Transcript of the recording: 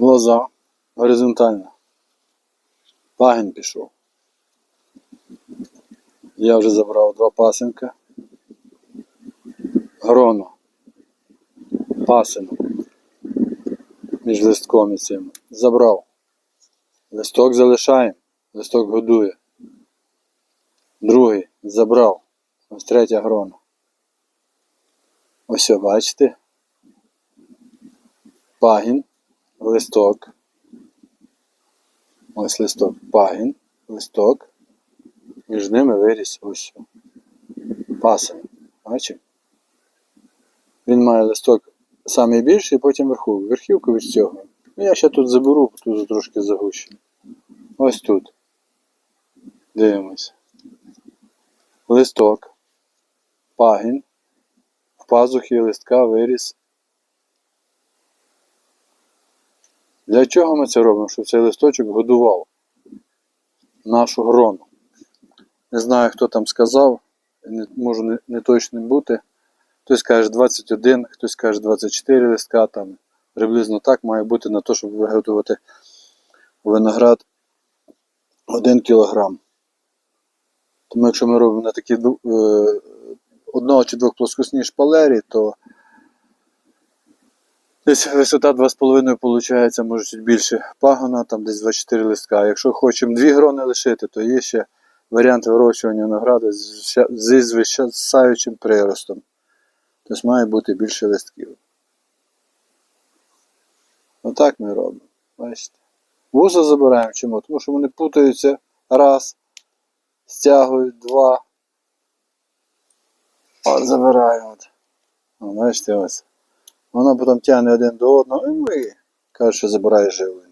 Лоза горизонтальна. Пагін пішов. Я вже забрав два пасенка. Гроно. Пасинок. Між листком і цим. Забрав. Листок залишаємо. Листок годує. Другий забрав. Ось третя грона. Ось, бачите? Пагін, листок. Ось листок, пагін, листок. Між ними виріс ось. Пасин. Бачимо? Він має листок самий більший, потім верховку. Верхівку від цього. Ну, я ще тут заберу, тут трошки загущено. Ось тут. Дивимось. Листок. Пагін. В пазухі листка виріс. Для чого ми це робимо? Щоб цей листочок годував нашу грону. Не знаю, хто там сказав, не, можу не, не точним бути. Хтось каже 21, хтось каже 24 листка, там приблизно так має бути на те, щоб виготовити виноград 1 кг. Тому якщо ми робимо на такі е, одного чи двох плоскосній шпалері, то десь висота 2,5 виходить, може чуть більше пагона, там десь 24 листка. Якщо хочемо дві грони лишити, то є ще варіант вирощування винограду зі звисаючим приростом. Тобто має бути більше листків. Отак ми робимо. Бачите? Вуса забираємо чому? Тому що вони путаються раз, стягують два. От забираємо. Бачите ось. Воно потім тягне один до одного і каже, що забирає живлення.